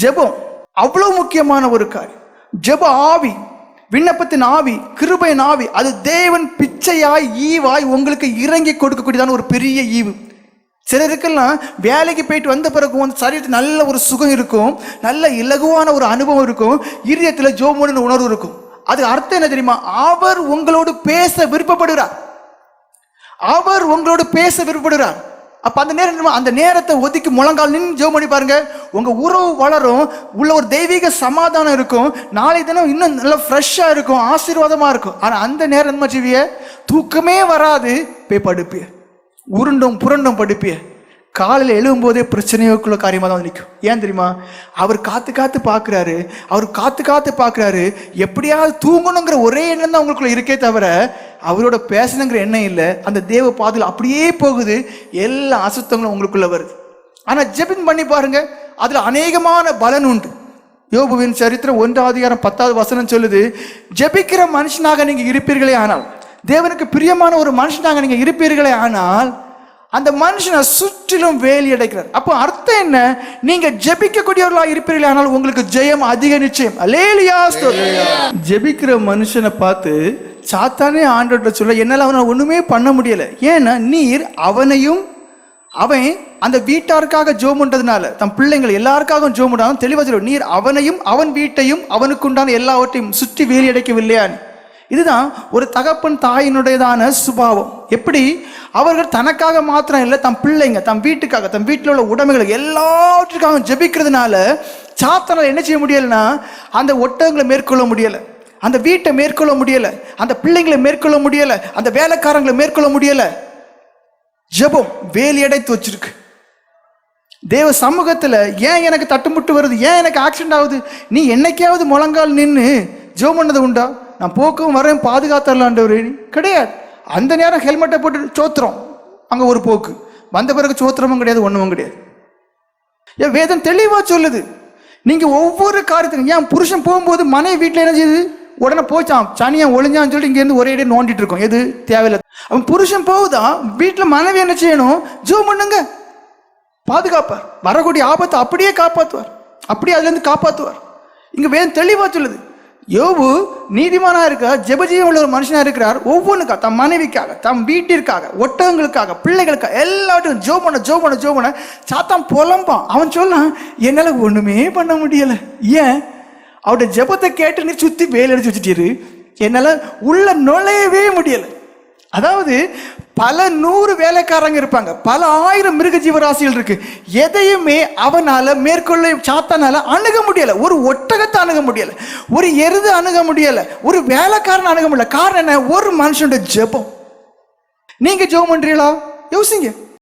ஜெபம் அவ்வளோ முக்கியமான ஒரு காரியம். ஜெப ஆவி விண்ணப்பத்தின் ஆவி கிருபையின் ஆவி அது தேவன் பிச்சையாய் ஈவாய் உங்களுக்கு இறங்கி கொடுக்கக்கூடியதான ஒரு பெரிய ஈவு. சிலருக்கெல்லாம் வேலைக்கு போயிட்டு வந்த பிறகு வந்து சரீரத்தில் நல்ல ஒரு சுகம் இருக்கும் நல்ல இலகுவான ஒரு அனுபவம் இருக்கும் இரியத்தில் ஜோமோனு உணர்வு இருக்கும். அது அர்த்தம் என்ன தெரியுமா? அவர் உங்களோடு பேச விருப்பப்படுகிறார். அவர் உங்களோடு பேச விருப்பப்படுகிறார். அப்ப அந்த நேரம் அந்த நேரத்தை ஒதுக்கி முழங்கால் நின்று ஜெபம் பண்ணி பாருங்க. உங்க உறவு வளரும் உள்ள ஒரு தெய்வீக சமாதானம் இருக்கும். நாளை தினம் இன்னும் நல்லா ஃப்ரெஷ்ஷா இருக்கும் ஆசீர்வாதமா இருக்கும். ஆனா அந்த நேரம் என்ன ஜீவிய தூக்கமே வராது போய் படுப்பிய உருண்டும் புரண்டும் படுப்பிய காலையில் எழும்போதே பிரச்சனைக்குள்ள காரியமாக தான் வந்து நிற்கும் ஏன் தெரியுமா? அவர் காத்து காத்து பார்க்குறாரு அவர் காத்து காத்து பார்க்குறாரு எப்படியாவது தூங்கணுங்கிற ஒரே எண்ணம் தான் உங்களுக்குள்ள இருக்கே தவிர அவரோட பேசணுங்கிற எண்ணம் இல்லை. அந்த தேவ பாதையில் அப்படியே போகுது. எல்லா அசுத்தங்களும் உங்களுக்குள்ள வருது. ஆனால் ஜெபின் பண்ணி பாருங்க. அதில் அநேகமான பலன் உண்டு. யோபுவின் சரித்திரம் ஒன்றாவது அதிகாரம் பத்தாவது வசனம் சொல்லுது ஜெபிக்கிற மனுஷனாக நீங்கள் இருப்பீர்களே ஆனால் தேவனுக்கு பிரியமான ஒரு மனுஷனாக நீங்கள் இருப்பீர்களே ஆனால் அந்த மனுஷனை சுற்றிலும் வேலி அடைக்கிறார். அப்போ அர்த்தம் என்ன? நீங்க ஜெபிக்கக்கூடியவர்களா இருப்பீர்களே ஆனால் உங்களுக்கு ஜெயம் அதிக நிச்சயம். அலேலியா ஜெபிக்கிற மனுஷனை பார்த்து சாத்தானே ஆண்டோட்ட சொல்ல என்னால் அவனை ஒன்றுமே பண்ண முடியலை. ஏன்னா நீர் அவனையும் அவன் அந்த வீட்டாருக்காக ஜோம் பண்ணுறதுனால தன் பிள்ளைங்கள் எல்லாருக்காகவும் ஜோம் பண்ணாலும் தெளிவாக சொல்லுவோம் நீர் அவனையும் அவன் வீட்டையும் அவனுக்குண்டான எல்லாவற்றையும் சுற்றி வேலி அடைக்கவில்லையான். இதுதான் ஒரு தகப்பன் தாயினுடையதான சுபாவம். எப்படி? அவர்கள் தனக்காக மாத்திரம் இல்லை தன் பிள்ளைங்க தன் வீட்டுக்காக தன் வீட்டில் உள்ள உடைமைகளை எல்லாவற்றுக்காகவும் ஜெபிக்கிறதுனால சாத்தனால் என்ன செய்ய முடியலைன்னா அந்த ஒட்டகங்களை மேற்கொள்ள முடியலை. அந்த வீட்டை மேற்கொள்ள முடியலை அந்த பிள்ளைங்களை மேற்கொள்ள முடியலை அந்த வேலைக்காரங்களை மேற்கொள்ள முடியலை. ஜெபம் வேலி அடைத்து வச்சிருக்கு. தேவ சமூகத்தில் ஏன் எனக்கு தட்டுமுட்டு வருது ஏன் எனக்கு ஆக்சிடென்ட் ஆகுது? நீ என்னைக்காவது முழங்கால் நின்று ஜெபம் பண்ணது உண்டா? நான் போக்கவும் வரேன் பாதுகாத்தரலான்றவர் கிடையாது. அந்த நேரம் ஹெல்மெட்டை போட்டு சோத்திரம். அங்கே ஒரு போக்கு. வந்த பிறகு சோத்திரமும் கிடையாது ஒண்ணுமும் கிடையாது. ஏன் வேதம் தெளிவாக சொல்லுது. நீங்கள் ஒவ்வொரு காரியத்துக்கும் ஏன் புருஷன் போகும்போது மனைவி வீட்டில் என்ன செய்யுது? உடனே போச்சான் சனியா ஒளிஞ்சான்னு சொல்லிட்டு இங்கேருந்து ஒரே இடம் நோண்டிட்டு இருக்கோம். எது? தேவையில்லை. அவன் புருஷன் போகுதான் வீட்டில் மனைவி என்ன செய்யணும்? ஜோ பண்ணுங்க. பாதுகாப்பார். வரக்கூடிய ஆபத்தை அப்படியே காப்பாற்றுவார் அப்படியே அதுலேருந்து காப்பாற்றுவார் இங்க வேதம் தெளிவா சொல்லுது. யோபு நீதிமானா இருக்கிறார் ஜெபஜீவன் உள்ள ஒரு மனுஷனா இருக்கிறார். ஒவ்வொன்றுக்காக தம் மனைவிக்காக தம் வீட்டிற்காக ஒட்டகங்களுக்காக பிள்ளைகளுக்காக எல்லாத்தையும் ஜோ பண்ண ஜோ பண்ண ஜோ பண்ண சாத்தான் புலம்பான். அவன் சொல்லான் என்னால ஒண்ணுமே பண்ண முடியல. ஏன்? அவருடைய ஜெபத்தை கேட்டு நீ சுத்தி வேல் அடிச்சு வச்சுட்டீரு என்னால உள்ள நுழையவே முடியல. அதாவது பல நூறு வேலைக்காரங்க இருப்பாங்க. பல ஆயிரம் மிருக ஜீவராசிகள் இருக்கு. எதையுமே அவனால மேற்கொள்ள சாத்தானால அணுக முடியல. ஒரு ஒட்டகத்தை அணுக முடியல. ஒரு எருது அணுக முடியல. ஒரு வேலைக்காரன் அணுக முடியல. காரணம் என்ன? ஒரு மனுஷனோட ஜெபம். நீங்க ஜெபம் பண்றீங்களா? யோசிங்க.